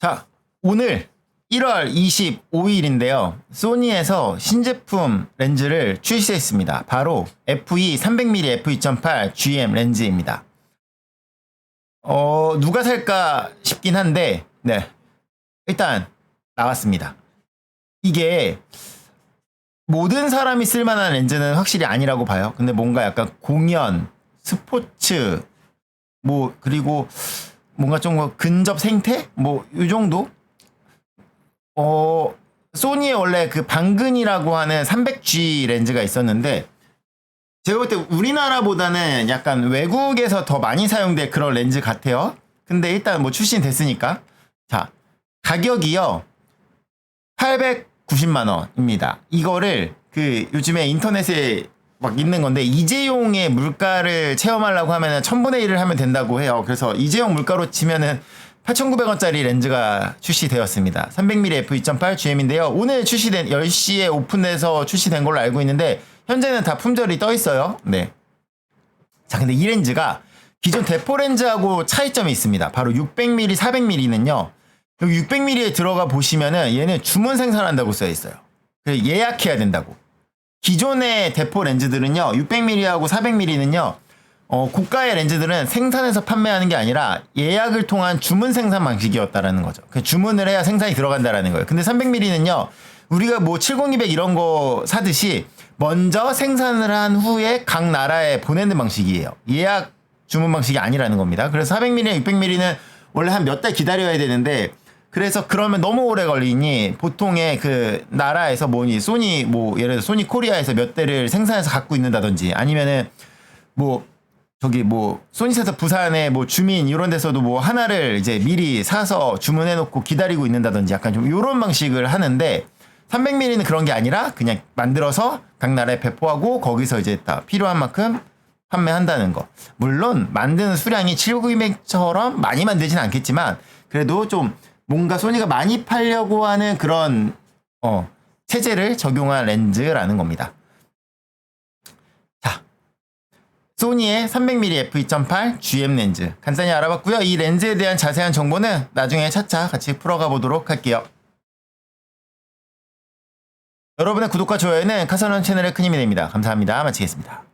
자, 오늘 1월 25일인데요. 소니에서 신제품 렌즈를 출시했습니다. 바로 FE 300mm f2.8 GM 렌즈입니다. 어, 누가 살까 싶긴 한데, 네. 일단, 나왔습니다. 이게, 모든 사람이 쓸만한 렌즈는 확실히 아니라고 봐요. 근데 뭔가 약간 공연, 스포츠, 뭐, 그리고 뭔가 좀뭐 근접 생태? 뭐, 요 정도? 어, 소니의 원래 그 방근이라고 하는 300G 렌즈가 있었는데, 제가 볼 때 우리나라보다는 약간 외국에서 더 많이 사용될 그런 렌즈 같아요. 근데 일단 뭐 출시됐으니까. 자, 가격이요. 890만 원입니다. 이거를 그 요즘에 인터넷에 막 있는 건데 이재용의 물가를 체험하려고 하면은 1000분의 1을 하면 된다고 해요. 그래서 이재용 물가로 치면은 8,900원짜리 렌즈가 출시되었습니다. 300mm f2.8 GM인데요. 오늘 출시된 10시에 오픈돼서 출시된 걸로 알고 있는데 현재는 다 품절이 떠 있어요. 네. 자, 근데 이 렌즈가 기존 대포 렌즈하고 차이점이 있습니다. 바로 600mm, 400mm는요. 여기 600mm에 들어가 보시면은 얘는 주문 생산한다고 써 있어요. 예약해야 된다고. 기존의 대포 렌즈들은요, 600mm하고 400mm는요, 어, 고가의 렌즈들은 생산해서 판매하는 게 아니라 예약을 통한 주문 생산 방식이었다라는 거죠. 그 주문을 해야 생산이 들어간다라는 거예요. 근데 300mm는요, 우리가 뭐 70200 이런 거 사듯이 먼저 생산을 한 후에 각 나라에 보내는 방식이에요. 예약 주문 방식이 아니라는 겁니다. 그래서 400mm, 600mm는 원래 한 몇 달 기다려야 되는데 그래서 그러면 너무 오래 걸리니 보통의 그 나라에서 뭐니 소니 뭐 예를 들어 소니 코리아에서 몇 대를 생산해서 갖고 있는다든지 아니면은 뭐 저기 뭐 소니센터 부산에 뭐 주민 이런 데서도 뭐 하나를 이제 미리 사서 주문해 놓고 기다리고 있는다든지 약간 좀 요런 방식을 하는데 300mm는 그런 게 아니라 그냥 만들어서 각 나라에 배포하고 거기서 이제 다 필요한 만큼 판매한다는 거. 물론 만드는 수량이 7900처럼 많이 만들진 않겠지만 그래도 좀 뭔가 소니가 많이 팔려고 하는 그런 어 체제를 적용한 렌즈라는 겁니다. 자, 소니의 300mm f2.8 GM 렌즈 간단히 알아봤고요. 이 렌즈에 대한 자세한 정보는 나중에 차차 같이 풀어가 보도록 할게요. 여러분의 구독과 좋아요는 카사론 채널에 큰 힘이 됩니다. 감사합니다. 마치겠습니다.